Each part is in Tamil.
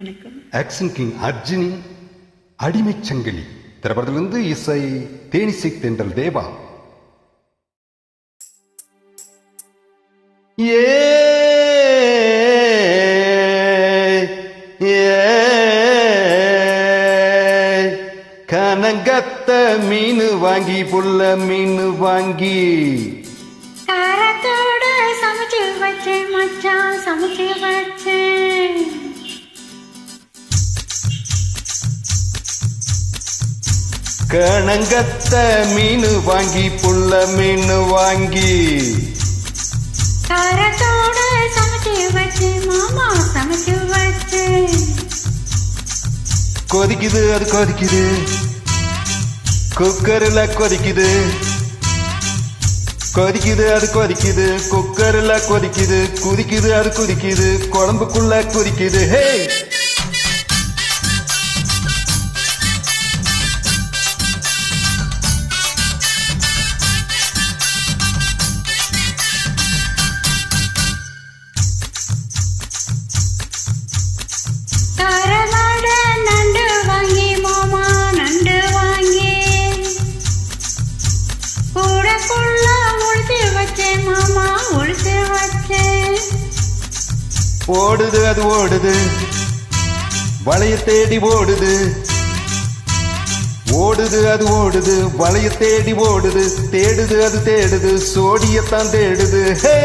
ஆக்ஷன் கிங் அர்ஜுனின் அடிமைச் சங்கிலி. திரைப்படத்திலிருந்து இசை தேனிசை தென்றல் தேவா. ஏ ஏ, கனங்கத்த மீன் வாங்கி புள்ள மீன் வாங்கி. காரத்தோட சமைச்சு வச்சேன் மச்சான் சமைச்சு வச்சேன். கணங்கத்த மீன் வாங்கி புள்ள மீன் வாங்கி. காரத்தோட சமைச்சு வச்சேன் மாமா சமைச்சு வச்சேன் கொதிக்குது அது கொதிக்குது. குக்கரில் கொதிக்குது. கொதிக்குது அது கொதிக்குது. குக்கரில் கொதிக்குது குதிக்குது அது குதிக்குது. குழம்புக்குள்ள கொதிக்குது. ஹே! கூடக்குள்ள ஒழிச்சு வச்சேன் மாமா ஒழிச்சு வச்சேன் ஓடுது அது ஓடுது வளைய தேடி ஓடுது ஓடுது அது ஓடுது வளைய தேடி ஓடுது தேடுது அது தேடுது சோடியத்தான் தேடுது ஹே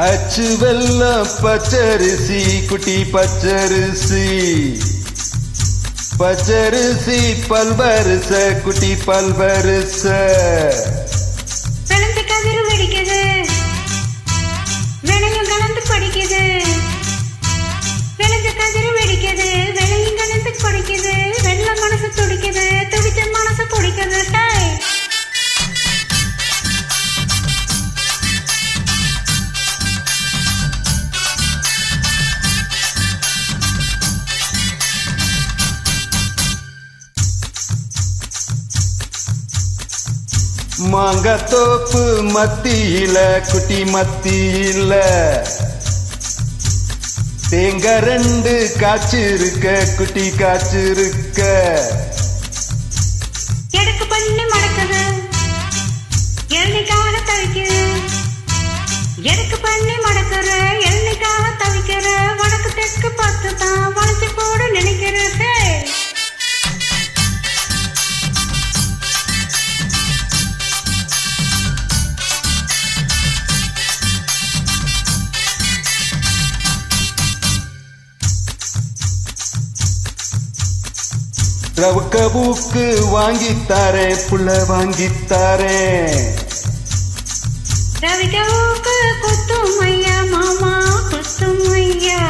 அச்சு வெல்ல பச்சரிசி குட்டி பச்சரிசி. பச்சரிசி பல்வரிச குட்டி பல்வரிச. கலந்து கதிர் வெடிக்குது. விளையும் கலந்து படிக்குது விளைஞ்ச கதிர் வெடிக்குது. விளையும் கலந்து படிக்குது வெள்ள மனசு துடிக்குது. துடிச்ச மாங்கத்தோப்பு மத்தியில குட்டி மத்தியில. தேங்க ரெண்டு காய்ச்சிருக்க குட்டி காய்ச்சிருக்க. எடுக்கு பண்ணி மடக்குது? எண்ணிக்காக தவிக்குது எடுக்கு பண்ணி மடக்குற ரவுக்க பூக்கு வாங்கித்தாரேன் புள்ள வாங்கித்தாரேன் ரவிகவுக்கு குத்தும் ஐயா மாமா குத்தும் ஐயா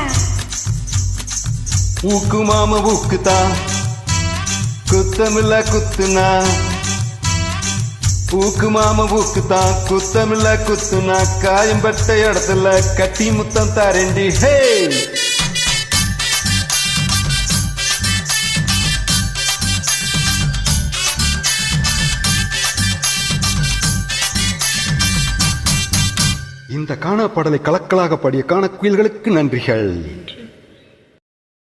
ஊக்கு மாம ஊக்குதான் குத்தமில்ல குத்துனா? ஊக்கு மாம ஊக்குதான் குத்தமில்ல குத்துனா காயம்பட்ட இடத்துல கட்டி முத்தம் தாரேண்டி ஹே! இந்த காணாப்பாடலை கலக்கலாக பாடிய காண குயில்களுக்கு நன்றிகள்.